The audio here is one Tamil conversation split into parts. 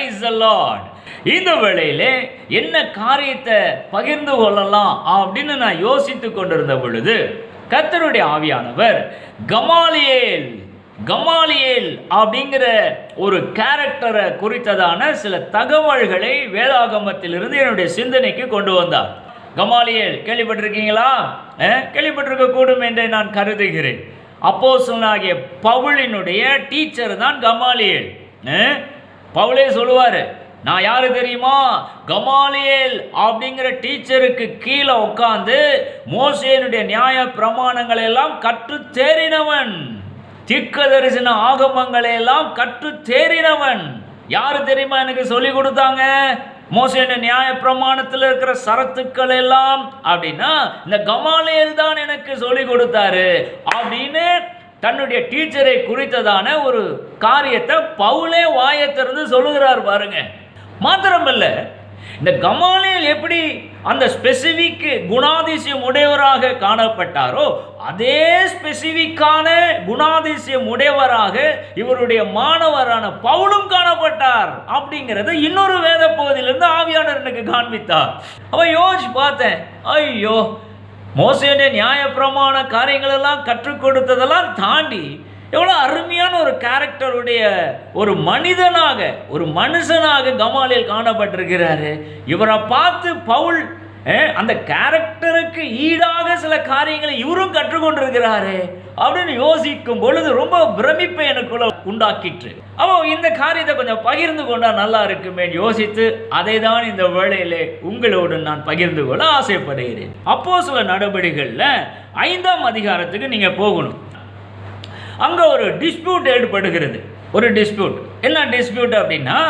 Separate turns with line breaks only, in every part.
ஹalleluya praise இந்த வேளையிலே என்ன காரியத்தை பகிர்ந்து கொள்ளலாம் அப்படின்னு நான் யோசித்து கொண்டிருந்த பொழுது கத்தருடைய ஆவியானவர் கமாலியேல் கமாலியேல் அப்படிங்கிற ஒரு கேரக்டரை குறித்ததான சில தகவல்களை வேதாகமத்திலிருந்து என்னுடைய சிந்தனைக்கு கொண்டு வந்தார். கமாலியேல் கேள்விப்பட்டிருக்கீங்களா? கேள்விப்பட்டிருக்க கூடும் என்று நான் கருதுகிறேன். அப்போஸ்தலனாகிய பவுலினுடைய டீச்சர் தான் கமாலியேல். பவுலே சொல்லுவார் நான் யாரு தெரியுமா? கமாலியல் அப்படிங்கிற டீச்சருக்கு கீழே உட்காந்து மோசேனுடைய நியாய பிரமாணங்களை எல்லாம் கற்று தேறினவன். திக்க தரிசன ஆகமங்களை எல்லாம் கற்று தேறினவன். யாரு தெரியுமா எனக்கு சொல்லி கொடுத்தாங்க? மோசேன நியாய பிரமாணத்தில் இருக்கிற சரத்துக்கள் எல்லாம் அப்படின்னா இந்த கமாலியல் தான் எனக்கு சொல்லி கொடுத்தாரு அப்படின்னு தன்னுடைய டீச்சரை குறித்ததான ஒரு காரியத்தை பவுலே வாயத்திறந்து சொல்லுகிறார் பாருங்க. மாத்திரமல்ல இந்த கமாலியல் எப்படி அந்த ஸ்பெசிஃபிக் குணாதிசயம் உடையவராக காணப்பட்டாரோ அதே ஸ்பெசிஃபிக்கான குணாதிசயம் உடையவராக இவருடைய மாணவரான பவுலும் காணப்பட்டார் அப்படிங்கிறத இன்னொரு வேத பகுதியிலிருந்து ஆவியாளர் எனக்கு காண்பித்தார். அவ யோசிச்சு பார்த்தேன் ஐயோ மோசையுடைய நியாயப்பிரமாண காரியங்கள் எல்லாம் கற்றுக் கொடுத்ததெல்லாம் தாண்டி எவ்வளோ அருமையான ஒரு கேரக்டருடைய ஒரு மனிதனாக ஒரு மனுஷனாக கமாலியில் காணப்பட்டிருக்கிறாரு. இவரை பார்த்து பவுல் அந்த கேரக்டருக்கு ஈடாக சில காரியங்களை இவரும் கற்றுக்கொண்டிருக்கிறாரு அப்படின்னு யோசிக்கும் பொழுது ரொம்ப பிரமிப்பை எனக்குள்ள உண்டாக்கிற்று. அப்போ இந்த காரியத்தை கொஞ்சம் பகிர்ந்து கொண்டா நல்லா இருக்குமே யோசித்து அதை தான் இந்த வேளையிலே உங்களோடு நான் பகிர்ந்து கொள்ள ஆசைப்படுகிறேன். அப்போ சில நடவடிக்கைகளில் ஐந்தாம் அதிகாரத்துக்கு நீங்கள் போகணும். அங்கே ஒரு டிஸ்பியூட் ஏற்படுகிறது. ஒரு டிஸ்பியூட் என்ன டிஸ்பியூட் அப்படின்னா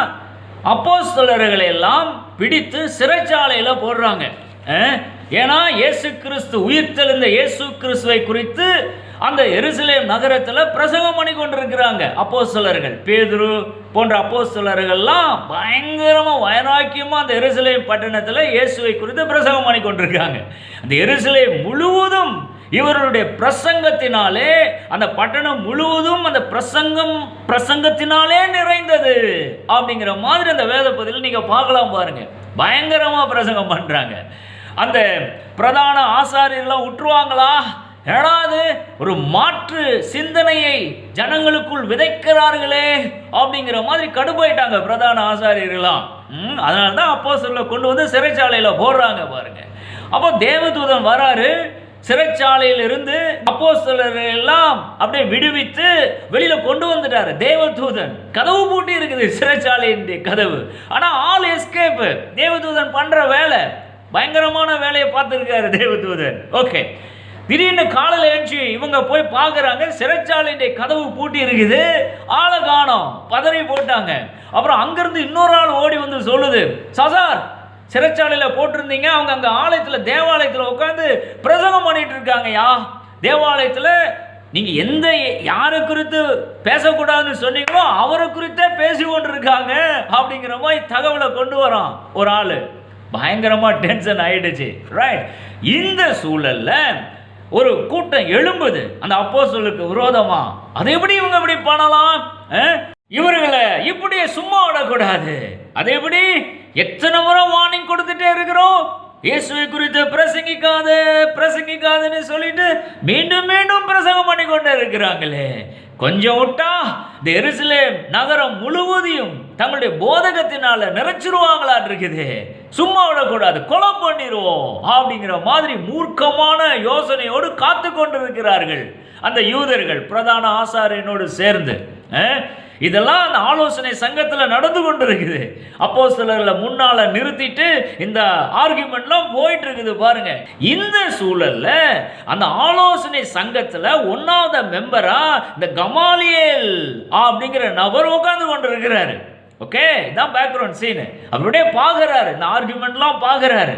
அப்போஸ்தலர்களை எல்லாம் பிடித்து சிறைச்சாலையில் போடுறாங்க. ஏன்னா இயேசு கிறிஸ்து உயிர்த்தெழுந்த இயேசு கிறிஸ்துவை குறித்து அந்த எருசலேம் நகரத்தில் பிரசங்கம் பண்ணி கொண்டிருக்கிறாங்க. அப்போஸ்தலர்கள் பேதுரு போன்ற அப்போஸ்தலர்கள்லாம் பயங்கரமாக வைராக்கியமாக அந்த எருசலேம் பட்டணத்தில் இயேசுவை குறித்து பிரசங்கம் பண்ணி கொண்டிருக்காங்க. அந்த எருசலேம் முழுவதும் இவருடைய பிரசங்கத்தினாலே அந்த பட்டணம் முழுவதும் அந்த பிரசங்கம் பிரசங்கத்தினாலே நிறைந்தது. அப்படிங்கிற மாதிரி அந்த வேத பதில் நீங்க பார்க்கலாம் பாருங்க. பயங்கரமா பிரசங்கம் பண்றாங்க. அந்த பிரதான ஆசாரியர்லாம் உற்றுவாங்களா? ஏடாது ஒரு மாற்று சிந்தனையை ஜனங்களுக்குள் விதைக்கிறார்களே அப்படிங்கிற மாதிரி கடுப்பாயிட்டாங்க பிரதான ஆசாரியர்கள்லாம். ம், அதனால தான் அப்போ கொண்டு வந்து சிறைச்சாலையில் போடுறாங்க பாருங்க. அப்போ தேவதூதன் வராரு சிறைச்சாலையில் இருந்து அப்போ எல்லாம் அப்படியே விடுவித்து வெளியில கொண்டு வந்துட்டாரு. தேவதூதன். கதவு பூட்டி இருக்குது சிறைச்சாலையின் கதவு. ஆனா ஆல் எஸ்கேப் தேவதூதன் பண்ற வேலை. பயங்கரமான வேலையை பார்த்துருக்காரு தேவதூதன். ஓகே திடீர்னு காலையில் எழுந்துச்சு இவங்க போய் பார்க்குறாங்க. சிறைச்சாலையுடைய கதவு பூட்டி இருக்குது. ஆளை காணோம். பதறி போட்டாங்க. அப்புறம் அங்கேருந்து இன்னொரு ஆள் ஓடி வந்து சொல்லுது. சசார் சிறைச்சாலையில் போட்டிருந்தீங்க. அவங்க அங்கே ஆலயத்தில் தேவாலயத்தில் உட்காந்து பிரசங்கம் பண்ணிட்டு இருக்காங்கய்யா. தேவாலயத்தில் நீங்கள் எந்த யாரை குறித்து பேசக்கூடாதுன்னு சொன்னீங்களோ அவரை குறித்தே பேசி கொண்டு இருக்காங்க அப்படிங்கிற மாதிரி தகவலை கொண்டு வரோம் ஒரு ஆள். பயங்கரமாக டென்ஷன் ஆயிடுச்சு. ரைட் இந்த சூழலில் ஒரு கூட்டம் எழும்புது. அந்த அப்போ சொல்லுக்கு விரோதமா. அதை எப்படி இவங்க இப்படி பண்ணலாம்? இவர்களை இப்படியே சும்மா விடக்கூடாது. அதை எப்படி? எத்தனை முறை வார்னிங் கொடுத்துட்டே இருக்கிறோம்? இயேசுவை குறித்து பிரசங்கிக்காது பிரசங்கிக்காதுன்னு சொல்லிட்டு மீண்டும் மீண்டும் பிரசங்கம் பண்ணி கொண்டே இருக்கிறாங்களே. கொஞ்சம் விட்டா இந்த எருசலேம் நகரம் முழுவதையும் தங்களுடைய போதகத்தினால நிறைச்சிருவாங்களான் இருக்குது. சும்மா விடக்கூடாது கொலை பண்ணிடுவோம் அப்படிங்கிற மாதிரி மூர்க்கமான யோசனையோடு காத்து கொண்டிருக்கிறார்கள் அந்த யூதர்கள். பிரதான ஆசாரியனோடு சேர்ந்து இதெல்லாம் அந்த ஆலோசனை சங்கத்தில் நடந்து கொண்டு இருக்குது அப்போ சிலர்களை முன்னால் நிறுத்திட்டு இந்த ஆர்குமெண்ட்லாம் போயிட்டு இருக்குது பாருங்க. இந்த சூழலில் அந்த ஆலோசனை சங்கத்தில் ஒன்றாவது மெம்பரா இந்த கமாலியேல் அப்படிங்கிற நபர் உட்காந்து கொண்டு இருக்கிறாரு ஓகே? இதான் பேக்ரவுண்ட் சீனு அவருடைய பார்க்குறாரு இந்த ஆர்குமெண்ட்லாம் பார்க்குறாரு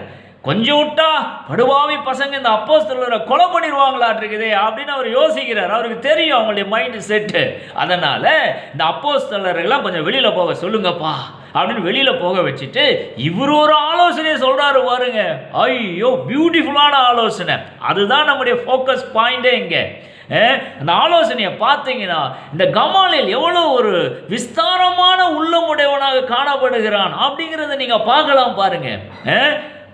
கொஞ்சம் விட்டா படுவாவி பசங்க இந்த அப்போஸ்தலரை கொலை பண்ணிடுவாங்களாட்டிருக்குதே அப்படின்னு அவர் யோசிக்கிறார். அவருக்கு தெரியும் அவங்களுடைய மைண்டு செட்டு அதனால் இந்த அப்போஸ்தலர்கள்லாம் கொஞ்சம் வெளியில் போக சொல்லுங்கப்பா அப்படின்னு வெளியில் போக வச்சுட்டு இவர் ஒரு ஆலோசனையை சொல்கிறாரு பாருங்க. ஐயோ பியூட்டிஃபுல்லான ஆலோசனை. அதுதான் நம்முடைய ஃபோக்கஸ் பாயிண்டே இங்கே. அந்த ஆலோசனையை பார்த்தீங்கன்னா இந்த கமாலில் எவ்வளோ ஒரு விஸ்தாரமான உள்ளமுடையவனாக காணப்படுகிறான் அப்படிங்கிறத நீங்கள் பார்க்கலாம் பாருங்கள்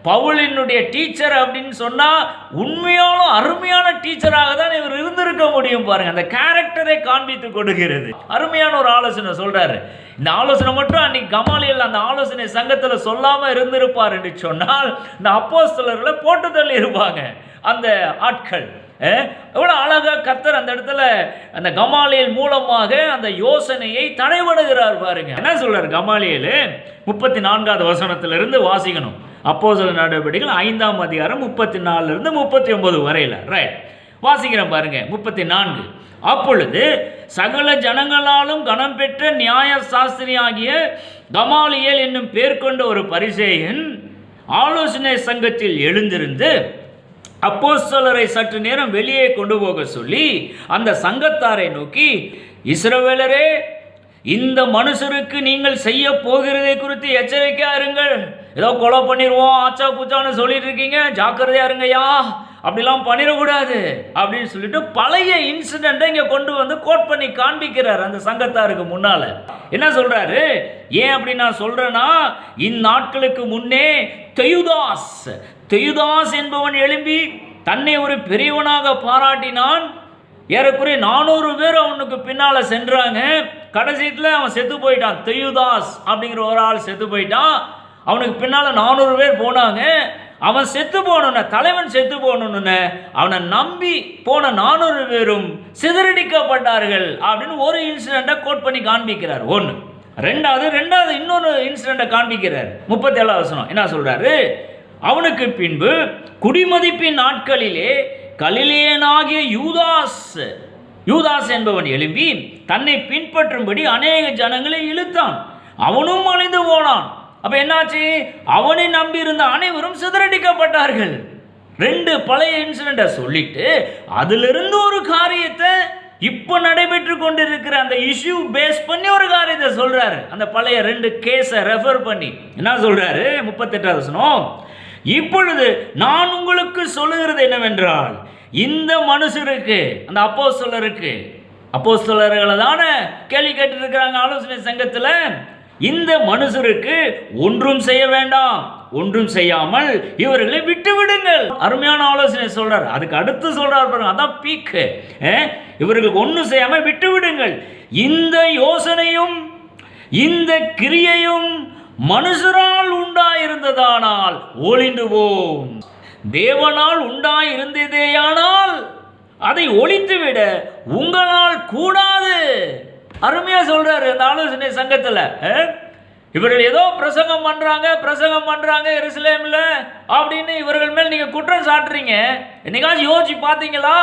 பவுலினுடைய டீச்சர் அப்படின்னு சொன்னால் உண்மையாலும் அருமையான டீச்சராக தான் இவர் இருந்திருக்க முடியும் பாருங்க. அந்த கேரக்டரை காண்பித்து கொடுக்கிறது. அருமையான ஒரு ஆலோசனை சொல்கிறாரு இந்த ஆலோசனை மட்டும் அன்னைக்கு கமாலியல் அந்த ஆலோசனை சங்கத்தில் சொல்லாமல் இருந்திருப்பார் என்று சொன்னால் இந்த அப்போஸ்தலர்களை போட்டு தள்ளி இருப்பாங்க அந்த ஆட்கள் எவ்வளோ அழகாக கத்தர் அந்த இடத்துல அந்த கமாலியல் மூலமாக அந்த யோசனையை தடைபடுகிறார் பாருங்க. என்ன சொல்றாரு கமாலியல்? முப்பத்தி நான்காவது வசனத்திலிருந்து வாசிக்கணும். அப்போ சில நடவடிக்கைகள் ஐந்தாம் அதிகாரம் முப்பத்தி நாலுலேருந்து முப்பத்தி ஒன்பது வரையில். ரைட் வாசிக்கிறேன் பாருங்க. முப்பத்தி நான்கு அப்பொழுது சகல ஜனங்களாலும் கனம் பெற்ற நியாய சாஸ்திரி ஆகிய கமாலியல் என்னும் பேர் கொண்ட ஒரு பரிசேயன் ஆலோசனை சங்கத்தில் எழுந்திருந்து அப்போஸ்தலரை சற்று நேரம் வெளியே கொண்டு போக சொல்லி அந்த சங்கத்தாரை நோக்கி இஸ்ரவேலரே இந்த மனுஷருக்கு நீங்கள் செய்ய போகிறதை குறித்து எச்சரிக்கையா இருங்கள். ஏதோ கொலை பண்ணிடுவோம் ஆச்சா பூச்சான்னு சொல்லிட்டு இருக்கீங்க ஜாக்கிரதையா இருங்கய்யா. அப்படிலாம் பண்ணிடக்கூடாது. அப்படின்னு சொல்லிட்டு பழைய இன்சிடெண்ட்டை இங்கே கொண்டு வந்து கோட் பண்ணி காண்பிக்கிறார் அந்த சங்கத்தாருக்கு முன்னால். என்ன சொல்கிறாரு ஏன் அப்படி நான் சொல்கிறேன்னா இந்நாட்களுக்கு முன்னே தெயுதாஸ் தெயுதாஸ் என்பவன் எழும்பி தன்னை ஒரு பெரியவனாக பாராட்டினான். ஏறக்குறைய நானூறு பேர் அவனுக்கு பின்னால் சென்றாங்க. கடைசியில் அவன் செத்து போயிட்டான். தெயுதாஸ் அப்படிங்கிற ஒரு ஆள் செத்து போயிட்டான். அவனுக்கு பின்னால் நானூறு பேர் போனாங்க. அவன் செத்து போனோன்ன தலைவன் செத்து போனோன்னு அவனை நம்பி போன நானூறு பேரும் சிதறடிக்கப்பட்டார்கள் அப்படின்னு ஒரு இன்சிடெண்ட்டை கோட் பண்ணி காண்பிக்கிறார். ஒன்று ரெண்டாவது ரெண்டாவது இன்னொரு இன்சிடெண்ட்டை காண்பிக்கிறார். முப்பத்தேழாவது வசனம். என்ன சொல்கிறாரு அவனுக்கு பின்பு குடிமதிப்பின் நாட்களிலே கலிலேயனாகிய யூதாஸ் யூதாஸ் என்பவன் எழும்பி தன்னை பின்பற்றும்படி அநேக ஜனங்களை இழுத்தான். அவனும் அழிந்து போனான். அப்ப என்னாச்சு? அவனை நம்பியிருந்த அனைவரும் சிதறடிக்கப்பட்டார்கள். ரெண்டு பழைய இன்சிடெண்ட்டை சொல்லிட்டு அதிலிருந்து ஒரு காரியத்தை இப்போ நடைபெற்று கொண்டிருக்கிற அந்த இஷ்யூ பேஸ் பண்ணி ஒரு காரியத்தை சொல்றாரு. அந்த பழைய ரெண்டு கேஸை ரெஃபர் பண்ணி. என்ன சொல்றாரு? முப்பத்தெட்டாவது வசனம். இப்பொழுது நான் உங்களுக்கு சொல்லுகிறது என்னவென்றால் இந்த மனுஷருக்கு அந்த அப்போ சொல்லருக்கு அப்போ சொல்லர்களை தானே கேள்வி கேட்டுருக்கிறாங்க ஆலோசனை சங்கத்தில்? இந்த மனுஷருக்கு ஒன்றும் செய்ய வேண்டாம். ஒன்றும் செய்யாமல் இவர்களை விட்டு விடுங்கள் அருமையான ஆலோசனை சொல்றார். அதுக்கு அடுத்து சொல்றார் பாருங்க. அதான் பீக்கு இவர்களுக்கு ஒன்றும் செய்யாம விட்டு விடுங்கள் இந்த யோசனையும் இந்த கிரியையும் மனுஷரால் உண்டாயிருந்ததானால் ஒளிந்துவோம் தேவனால் உண்டாயிருந்ததேயானால் அதை ஒழித்துவிட உங்களால் கூடாது. அருமையாக சொல்கிறாரு அந்த ஆலோசனை சங்கத்தில் இவர்கள் ஏதோ பிரசங்கம் பண்ணுறாங்க பிரசங்கம் பண்ணுறாங்க எருசலேமில் அப்படின்னு இவர்கள் மேல் நீங்கள் குற்றம் சாட்டுறீங்க. என்னைக்காச்சும் யோசிச்சு பார்த்தீங்களா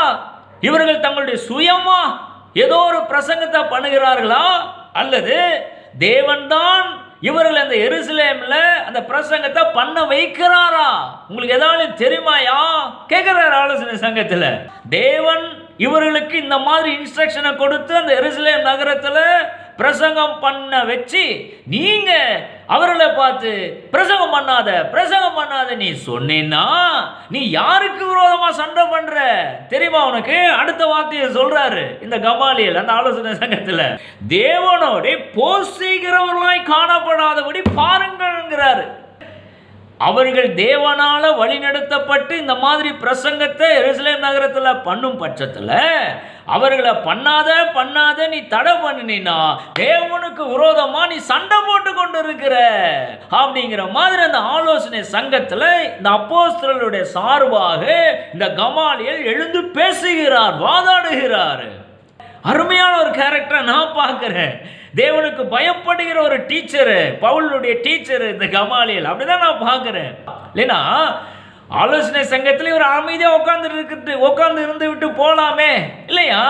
இவர்கள் தங்களுடைய சுயமாக ஏதோ ஒரு பிரசங்கத்தை பண்ணுகிறார்களா? அல்லது தேவன்தான் இவர்கள் அந்த எருசலேமில் அந்த பிரசங்கத்தை பண்ண வைக்கிறாரா? உங்களுக்கு ஏதாவது தெரியுமாயா? கேட்குறாரு ஆலோசனை சங்கத்தில். தேவன் இவர்களுக்கு இந்த மாதிரி இன்ஸ்ட்ரக்ஷனை கொடுத்து அந்த எருசலேம் நகரத்தில் பிரசங்கம் பண்ண வச்சு நீங்க அவர்களை பார்த்து பிரசங்கம் பண்ணாத பிரசங்கம் பண்ணாத நீ சொன்னேன்னா நீ யாருக்கு விரோதமா சண்டை பண்ற? தெரியுமா உனக்கு? அடுத்த வார்த்தையை சொல்றாரு இந்த கமாலியல் அந்த ஆலோசனை சங்கத்துல. தேவனோட போர் செய்கிறவர்களாய் காணப்படாதபடி பாருங்கள்ங்கிறாரு. அவர்கள் தேவனால் வழிநடத்தப்பட்டு இந்த மாதிரி பிரசங்கத்தை எருசலேம் நகரத்தில் பண்ணும் பட்சத்தில் அவர்களை பண்ணாத பண்ணாத நீ தடை பண்ணினா தேவனுக்கு விரோதமாக நீ சண்டை போட்டு கொண்டு இருக்கிற அப்படிங்கிற மாதிரி அந்த ஆலோசனை சங்கத்தில் இந்த அப்போஸ்தலருடைய சார்பாக இந்த கமாலியல் எழுந்து பேசுகிறார் வாதாடுகிறார். அருமையான ஒரு கேரக்டரை நான் பார்க்குறேன். தேவனுக்கு பயப்படுகிற ஒரு டீச்சரு பவுலுடைய டீச்சரு இந்த கமாலியல். அப்படிதான் நான் பார்க்குறேன். இல்லைன்னா ஆலோசனை சங்கத்தில் இவர் அமைதியாக உட்காந்து இருக்கிறது உட்காந்து இருந்து விட்டு போகலாமே இல்லையா?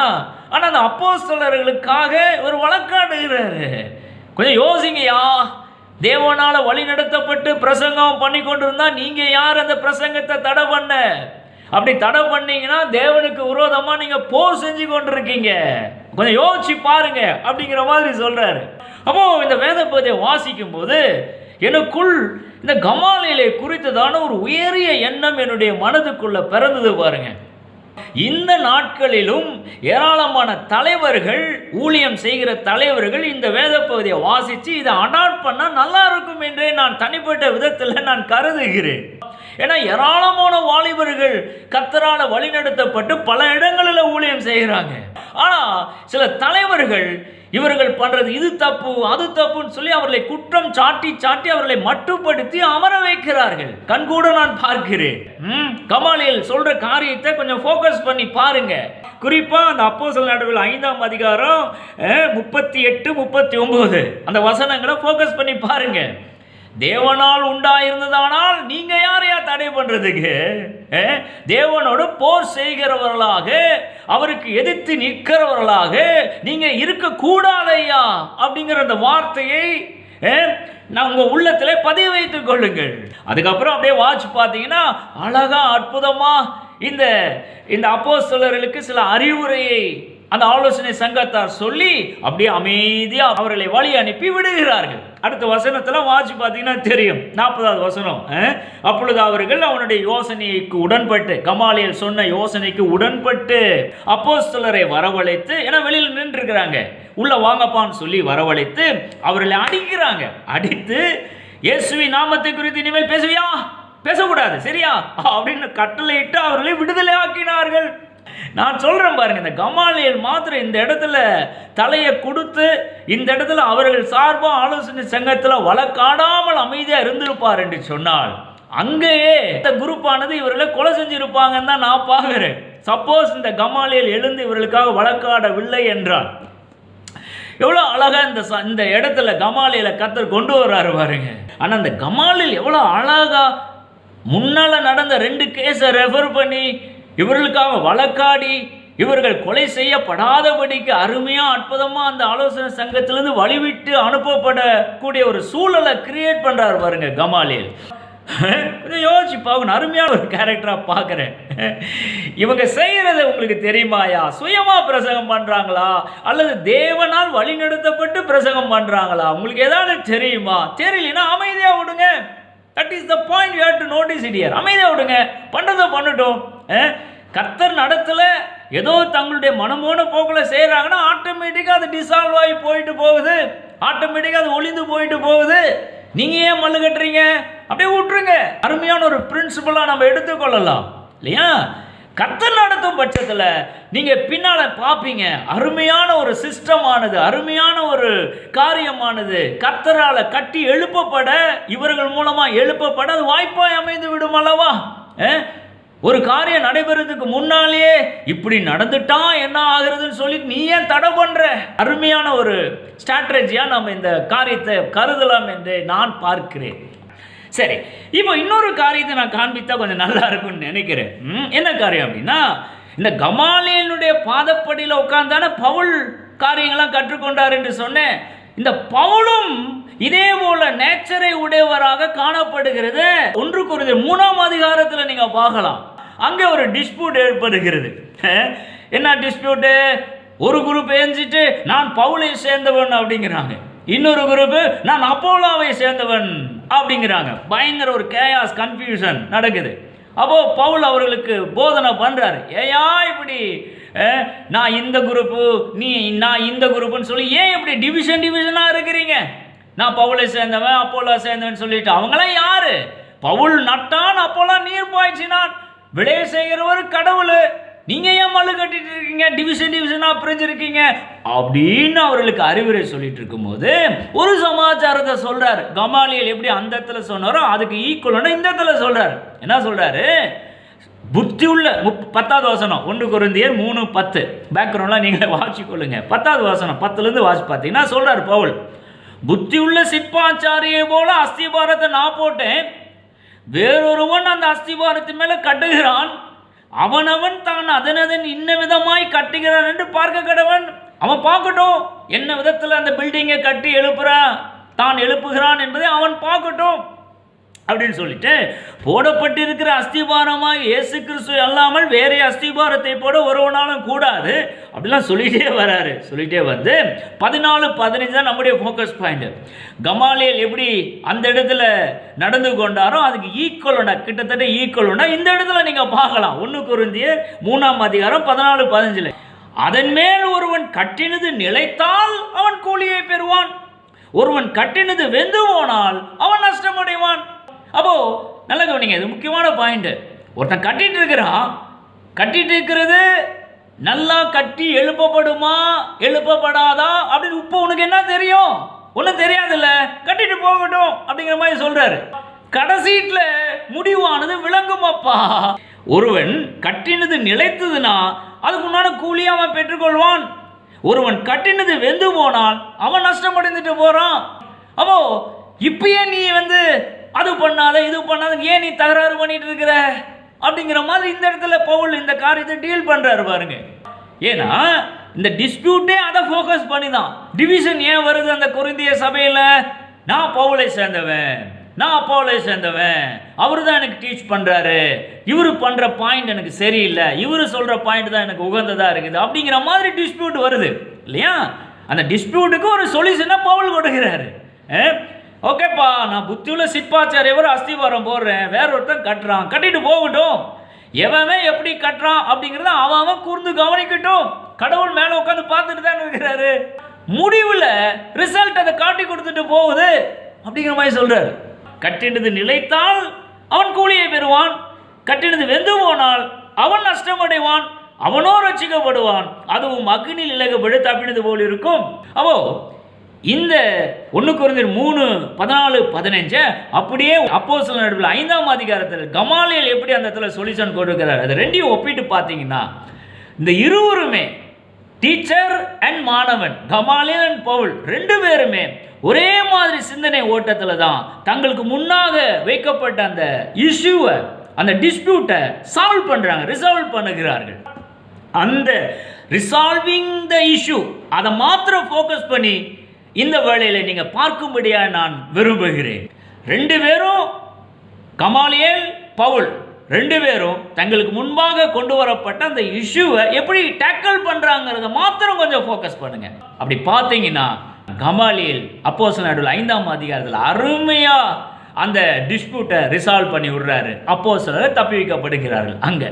ஆனால் அந்த அப்போஸ்தலர்களுக்காக இவர் வழக்காடுகிறாரு. கொஞ்சம் யோசிங்கயா தேவனால வழி நடத்தப்பட்டு பிரசங்கம் பண்ணி கொண்டிருந்தா நீங்க யார் அந்த பிரசங்கத்தை தடை பண்ண? அப்படி தடை பண்ணீங்கன்னா தேவனுக்கு விரோதமாக நீங்கள் போர் செஞ்சு கொண்டிருக்கீங்க. கொஞ்சம் யோசிச்சு பாருங்க அப்படிங்கிற மாதிரி சொல்கிறாரு அப்போ இந்த வேத பகுதியை வாசிக்கும் போது எனக்குள் இந்த கமாலியலை குறித்ததான ஒரு உயரிய எண்ணம் என்னுடைய மனதுக்குள்ளே பிறந்தது பாருங்கள் இந்த நாட்களிலும் ஏராளமான தலைவர்கள் ஊழியம் செய்கிற தலைவர்கள் இந்த வேத பகுதியை வாசித்து இதை அடாப்ட் பண்ணால் நல்லா இருக்கும் என்றே நான் தனிப்பட்ட விதத்தில் நான் கருதுகிறேன். ஏன்னா ஏராளமான வாலிபர்கள் கத்தரால வழிநடத்தப்பட்டு பல இடங்களில் ஊழியம் செய்கிறாங்க. ஆனால் சில தலைவர்கள் இவர்கள் பண்ணுறது இது தப்பு அது தப்புன்னு சொல்லி அவர்களை குற்றம் சாட்டி சாட்டி அவர்களை மட்டுப்படுத்தி அமர வைக்கிறார்கள். கண்கூட நான் பார்க்கிறேன். ம், கமாலியல் சொல்ற காரியத்தை கொஞ்சம் ஃபோக்கஸ் பண்ணி பாருங்க. குறிப்பாக அந்த அப்போஸ்தலர் நடுவில் ஐந்தாம் அதிகாரம் முப்பத்தி எட்டு முப்பத்தி ஒன்பது. அந்த வசனங்களை ஃபோக்கஸ் பண்ணி பாருங்கள் தேவனால் உண்டாயிருந்ததானால் நீங்க யாரையா தடை பண்றதுக்கு? தேவனோடு போர் செய்கிறவர்களாக அவருக்கு எதிர்த்து நிற்கிறவர்களாக நீங்க இருக்க கூடாதையா அப்படிங்கிற அந்த வார்த்தையை நான் உங்க உள்ளத்துல பதிவு வைத்துக் கொள்ளுங்கள். அதுக்கப்புறம் அப்படியே வாட்ச் பார்த்தீங்கன்னா அழகா அற்புதமா இந்த இந்த அப்போஸ்தலர்களுக்கு சில அறிவுரையை அந்த ஆலோசனை சங்கத்தார் சொல்லி அப்படியே அமைதியாக அவர்களை வழி அனுப்பி விடுகிறார்கள். அடுத்த வசனத்தில் வாசி பார்த்தீங்கன்னா தெரியும். நாற்பதாவது வசனம் அப்பொழுது அவர்கள் அவனுடைய யோசனைக்கு உடன்பட்டு கமாலியல் சொன்ன யோசனைக்கு உடன்பட்டு அப்போ சிலரை வரவழைத்து ஏன்னா வெளியில் நின்றுருக்கிறாங்க. உள்ளே உள்ள வாங்கப்பான்னு சொல்லி வரவழைத்து அவர்களை அடிக்கிறாங்க. அடித்து இயேசுவி நாமத்தை குறித்து இனிமேல் பேசுவியா? பேசக்கூடாது சரியா? அப்படின்னு கட்டளையிட்டு அவர்களை விடுதலை ஆக்கினார்கள் நான் சொல்கிறேன் பாருங்க இந்த கமாலியல் மாத்திரம் இந்த இடத்துல தலையை கொடுத்து இந்த இடத்துல அவர்கள் சார்பாக ஆலோசனை சங்கத்தில் வழக்காடாமல் அமைதியாக இருந்திருப்பார் என்று சொன்னால் அங்கேயே இந்த குரூப்பானது இவர்களை கொலை செஞ்சுருப்பாங்கன்னு தான் நான் பார்க்குறேன். சப்போஸ் இந்த கமாலியல் எழுந்து இவர்களுக்காக வழக்காடவில்லை என்றால் எவ்வளோ அழகாக இந்த ச- இந்த இடத்துல கமாலியில் கத்தர் கொண்டு வர்றாரு பாருங்க. ஆனால் அந்த கமாலில் எவ்வளோ அழகா முன்னால நடந்த ரெண்டு கேஸை ரெஃபர் பண்ணி இவர்களுக்காக வழக்காடி இவர்கள் கொலை செய்யப்படாதபடிக்கு அருமையாக அற்புதமாக அந்த ஆலோசனை சங்கத்திலிருந்து வழிவிட்டு அனுப்பப்படக்கூடிய ஒரு சூழலை கிரியேட் பண்ணுறாரு பாருங்க கமாலியல். கொஞ்சம் யோசிச்சு பார்க்கணும். அருமையான ஒரு கேரக்டராக பார்க்குறேன். இவங்க செய்கிறது உங்களுக்கு தெரியுமாயா? சுயமாக பிரசங்கம் பண்ணுறாங்களா அல்லது தேவனால் வழிநடத்தப்பட்டு பிரசங்கம் பண்ணுறாங்களா உங்களுக்கு ஏதாவது தெரியுமா? தெரியலனா அமைதியாக விடுங்க. That is the point you have to notice it here விடுங்க. பண்ணுறதை பண்ணட்டும். அஹ், கர்த்தர் நடத்தல ஏதோ தங்களுடைய மனமோன போக்கில் செய்கிறாங்கன்னா ஆட்டோமேட்டிக்காக அது டிசால்வ் ஆகி போயிட்டு போகுது. ஆட்டோமேட்டிக்காக அது ஒளிந்து போயிட்டு போகுது. நீங்கள் ஏன் மல்லு கட்டுறீங்க? அப்படியே விட்டுருங்க. அருமையான ஒரு பிரின்சிபலாக நம்ம எடுத்துக்கொள்ளலாம். இல்லையா? கத்தர் நடத்தும் பட்சத்தில் நீங்கள் பின்னால் பார்ப்பீங்க அருமையான ஒரு சிஸ்டமானது அருமையான ஒரு காரியமானது. கத்தரால் கட்டி எழுப்பப்பட இவர்கள் மூலமாக எழுப்பப்பட அது வாய்ப்பாய் அமைந்து விடும் அல்லவா? ஒரு காரியம் நடைபெறதுக்கு முன்னாலேயே இப்படி நடந்துட்டா என்ன ஆகுறதுன்னு சொல்லி நீ ஏன் தடை பண்ணுற அருமையான ஒரு ஸ்ட்ராட்டஜியாக நம்ம இந்த காரியத்தை கருதலாம் என்று நான் பார்க்கிறேன். சரி இப்போ இன்னொரு காரியத்தை நான் காண்பித்தா கொஞ்சம் நல்லா இருக்கும்னு நினைக்கிறேன். ம், என்ன காரியம் அப்படின்னா இந்த கமாலியனுடைய பாதப்படியில் உட்கார்ந்தான பவுல் காரியங்களாம் கற்றுக்கொண்டார் என்று சொன்னேன். இந்த பவுலும் இதே போல நேச்சரை உடையவராக காணப்படுகிறது. ஒன்று குறைந்த மூணாம் அதிகாரத்தில் நீங்க பார்க்கலாம். அங்கே ஒரு டிஸ்பியூட் ஏற்படுகிறது. என்ன டிஸ்பியூட்டு ஒரு குரூப் ஏஞ்சிட்டு நான் பவுலை சேர்ந்தவன் அப்படிங்கிறாங்க. இன்னொரு குரூப் நான் அப்போலாவை சேர்ந்தவன் அப்படிங்கிறாங்க. பயங்கர ஒரு கேயாஸ் கன்ஃபியூஷன் நடக்குது. அப்போ பவுல் அவர்களுக்கு போதனை பண்றாரு. ஏயா இப்படி நான் இந்த குரூப்பு நீ நான் இந்த குரூப்புன்னு சொல்லி ஏன் இப்படி டிவிஷன் டிவிஷனாக இருக்கிறீங்க? நான் பவுலை சேர்ந்தவன் அப்போலா சேர்ந்தவன் சொல்லிட்டு அவங்களாம் யாரு? பவுல் நட்டான் அப்போலாம் நீர் பாய்ச்சினான். விளைய செய்கிறவர் கடவுள். நீங்க ஏன் மல்லு கட்டிட்டு இருக்கீங்க? டிவிஷன் டிவிஷனா பிரிஞ்சிருக்கீங்க? அப்படின்னு அவர்களுக்கு அறிவுரை சொல்லிட்டு இருக்கும்போது ஒரு சமாச்சாரத்தை சொல்றாரு. கமாலியல் எப்படி அந்த இடத்துல சொன்னாரோ அதுக்கு ஈக்குவலான இந்த இடத்துல சொல்றாரு. என்ன சொல்றாரு? புத்தி உள்ள முப் பத்தாவது வசனம். ஒன்று குருந்தியர் மூணு பத்து. பேக்ரவுண்ட்லாம் நீங்களே வாசிக் கொள்ளுங்க. பத்தாவது வசனம் பத்துலேருந்து வாசி பார்த்தீங்கன்னா சொல்றாரு பவுல். புத்தி உள்ள சிற்பாச்சாரியை போல அஸ்திபாரத்தை நான் போட்டேன். வேறொருவன் அந்த அஸ்திபாரத்தின் மேலே கட்டுகிறான். அவனவன் தான் அதனதன் இன்ன விதமாய் கட்டுகிறான் என்று பார்க்க கடவன். அவன் பார்க்கட்டும். என்ன விதத்தில் அந்த பில்டிங்கை கட்டி எழுப்புறான்? தான் எழுப்புகிறான் என்பதை அவன் பார்க்கட்டும். அப்படின்னு சொல்லிட்டு போடப்பட்டிருக்கிற அஸ்திபாரமாக இயேசு கிறிஸ்து அல்லாமல் வேறே அஸ்திபாரத்தை போட ஒருவனாலும் கூடாது. அப்படிலாம் சொல்லிட்டே வராரு. சொல்லிட்டே வந்து பதினாலு பதினஞ்சு தான் நம்முடைய ஃபோக்கஸ் பாயிண்ட் கமாலியல் எப்படி அந்த இடத்துல நடந்து கொண்டாரோ அதுக்கு ஈக்குவலுண்டா கிட்டத்தட்ட ஈக்குவலுண்டா இந்த இடத்துல நீங்கள் பார்க்கலாம். ஒன்று குருந்திய மூணாம் அதிகாரம் பதினாலு பதினஞ்சில் அதன் மேல் ஒருவன் கட்டினது நிலைத்தால் அவன் கூலியை பெறுவான். ஒருவன் கட்டினது வெந்து போனால் அவன் நஷ்டமடைவான். அப்போது நல்ல கவனிங்க இது முக்கியமான பாயிண்ட்டு ஒருத்தன் கட்டிகிட்டு இருக்கிறான். கட்டிகிட்டு இருக்கிறது நல்லா கட்டி எழுப்பப்படுமா எழுப்பப்படாதா? அப்படின்னு இப்போ உனக்கு என்ன தெரியும்? ஒன்றும் தெரியாதுல்ல? கட்டிட்டு போகட்டும் அப்படிங்கிற மாதிரி சொல்கிறாரு கடைசீட்டில் முடிவானது விளங்குமாப்பா. ஒருவன் கட்டினது நிலைத்ததுன்னா அதுக்குண்டான கூலியை அவன் பெற்றுக்கொள்வான். ஒருவன் கட்டினது வெந்து போனால் அவன் நஷ்டமடைந்துட்டு போகிறான் அப்போ இப்பயே நீ வந்து அது பண்ணாத இது பண்ணாத ஏன் நீ தகராறு பண்ணிட்டு இருக்கிற? அப்படிங்கிற மாதிரி இந்த இடத்துல பவுல் இந்த காரியத்தை டீல் பண்ணுறாரு பாருங்க. ஏன்னா இந்த டிஸ்பியூட்டே அதை ஃபோக்கஸ் பண்ணி தான் டிவிஷன் ஏன் வருது அந்த குருந்திய சபையில்? நான் பவுலை சேர்ந்தவன். நான் அப்போலை சேர்ந்தவன். அவர் தான் எனக்கு டீச் பண்ணுறாரு இவர் பண்ணுற பாயிண்ட் எனக்கு சரியில்லை. இவர் சொல்கிற பாயிண்ட் தான் எனக்கு உகந்ததாக இருக்குது. அப்படிங்கிற மாதிரி டிஸ்பியூட் வருது. இல்லையா? அந்த டிஸ்பியூட்டுக்கு ஒரு சொல்யூஷனை பவுல் கொடுக்குறாரு. ஓகேப்பா நான் புத்தியுள்ள சிற்பாச்சாரியவர் அஸ்திவாரம் போடுறேன். வேற ஒருத்தன் கட்டுறான். கட்டிட்டு போகட்டும். எவன் எப்படி கட்டுறான் அப்படிங்கிறத அவன் அவன் கூர்ந்து கவனிக்கட்டும். கடவுள் மேலே உட்காந்து பார்த்துட்டு தான் இருக்கிறாரு. முடிவில் ரிசல்ட் அதை காட்டி கொடுத்துட்டு போகுது அப்படிங்கிற மாதிரி சொல்றாரு. கட்டினது நிலைத்தால் அவன் கூலியை பெறுவான். கட்டினது வெந்து போனால் அவன் நஷ்டமடைவான். அவனோ ரசிக்கப்படுவான் அதுவும் அக்னியில் இலகப்படு தப்பினது போல் இருக்கும். அப்போ இந்த ஒன்று குறைந்த மூணு பதினாலு பதினஞ்சு அப்படியே அப்போ சில நடுவில் ஐந்தாம் அதிகாரத்தில் கமாலியல் எப்படி அந்த இடத்துல சொல்யூஷன் கொடுக்கிறார்? அது ரெண்டையும் ஒப்பிட்டு பார்த்தீங்கன்னா இந்த இருவருமே டீச்சர் அண்ட் மாணவன் கமாலியல் அண்ட் பவுல் ரெண்டு பேருமே ஒரே மாதிரி சிந்தனை ஓட்டத்தில் தான் தங்களுக்கு முன்னாக வைக்கப்பட்ட அந்த இஷ்யூவை அந்த டிஸ்பியூட்டை சால்வ் பண்ணுறாங்க ரிசால்வ் பண்ணுகிறார்கள். அந்த ரிசால்விங் த இஷ்யூ அதை மாத்திரம் ஃபோக்கஸ் பண்ணி இந்த வேளையில் நீங்கள் பார்க்கும்படியாக நான் விரும்புகிறேன். ரெண்டு பேரும் கமாலியல் பவுல் ரெண்டு பேரும் தங்களுக்கு முன்பாக கொண்டு வரப்பட்ட அந்த இஷ்யூவை எப்படி டேக்கிள் பண்ணுறாங்கிறத மாத்திரம் கொஞ்சம் ஃபோக்கஸ் பண்ணுங்கள் அப்படி பார்த்தீங்கன்னா கமாலியல் அப்போஸ் நடுவில் ஐந்தாம் அதிகாரத்தில் அருமையாக அந்த டிஸ்பியூட்டை ரிசால்வ் பண்ணி விடுறாரு. அப்போ சிலர் தப்பி வைக்கப்படுகிறார்கள். அங்கே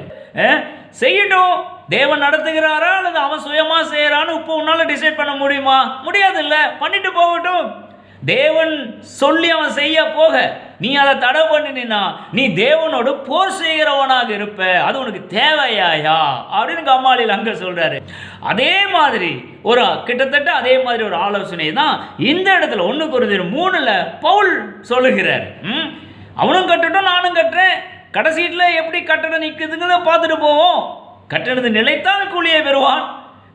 செய்யட்டும். தேவன் நடத்துகிறாரா அல்லது அவன் சுயமா செய்யறான்னு இப்போ உன்னால டிசைட் பண்ண முடியுமா? முடியாது இல்ல பண்ணிட்டு போகட்டும். தேவன் சொல்லி அவன் செய்ய போக நீ அதை தடை பண்ணினா நீ தேவனோடு போர் செய்கிறவனாக இருப்ப. அது உனக்கு தேவையாயா? அப்படின்னு கம்மாளில் அங்க சொல்றாரு. அதே மாதிரி ஒரு கிட்டத்தட்ட அதே மாதிரி ஒரு ஆலோசனை தான் இந்த இடத்துல. ஒன்று குறைஞ்ச மூணுல பவுல் சொல்லுகிறார். ம்? அவனும் கட்டட்டும் நானும் கட்டுறேன். கடைசீட்டில் எப்படி கட்டடம் நிற்குதுங்கிறத பார்த்துட்டு போவோம். கட்டினது நிலைத்தான் கூலியை பெறுவான்.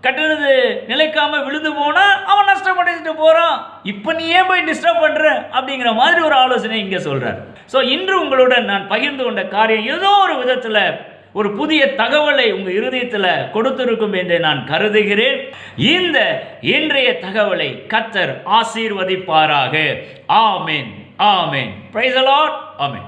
கட்டினது நிலைக்காம விழுந்து போனா அவன் நஷ்டப்படைஞ்சிட்டு போறான். இப்போ நீ ஏன் போய் டிஸ்டர்ப் பண்ற அப்படிங்கிற மாதிரி ஒரு ஆலோசனை இங்க சொல்றார். ஸோ இன்று உங்களுடன் நான் பகிர்ந்து கொண்ட காரியம் ஏதோ ஒரு விதத்தில் ஒரு புதிய தகவலை உங்கள் இருதயத்தில் கொடுத்திருக்கும் என்று நான் கருதுகிறேன். இந்த இன்றைய தகவலை கத்தர் ஆசீர்வதிப்பாராக. ஆமேன் ஆமேன். பிரைஸ் அலாட் ஆமேன்.